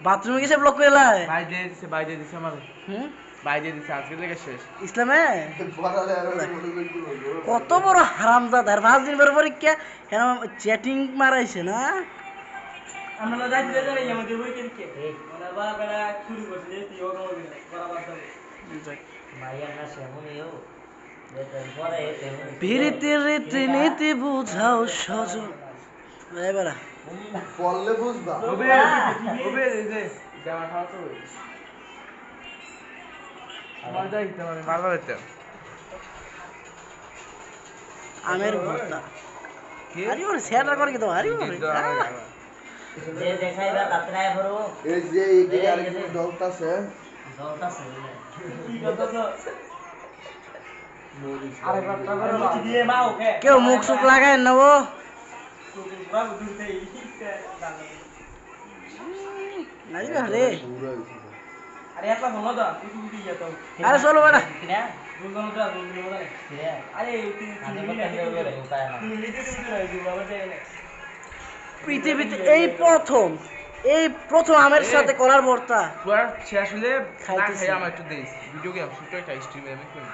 বাথরুমে গেছে ব্লক করে লাই। ভাই দিয়ে দিছে ভাই দিয়ে দিছে আমার হুম? ভাই দিয়ে দিছে আজকে থেকে শেষ। ইসলামে? কত বড় হারামজাদা আর পাঁচ দিন পরে পরীক্ষা কেন চ্যাটিং মারাইছে না? আমরা যাইতে যাই আমাদের বই কিনকে ওরা বা বেড়া করছে যে তুই ওরকম হবে করা বাদ দাও প্রীতির রীতি নীতি বুঝাও সজন এবার পড়লে বুঝবা। ওবে ওবে এই যে জামা খাওয়া তো আমার ভর্তা। আরে ওর করে কি তো আরে ওরে এই যে এইদিকে আরেকজন জ্বলতাছে কি কথা আরে বাবা বাবা দিয়ে মা ওকে। কেউ মুখ সুখ লাগায় নেব বাবু রে আরে তুই চলো দুজন তো দুজন আরে তুই পৃথিবীতে এই প্রথম এই প্রথম আমের সাথে করার ভর্তা শেষ হলে আমার একটু দেইস ভিডিও গেম ছোট স্ট্রিমে আমি করি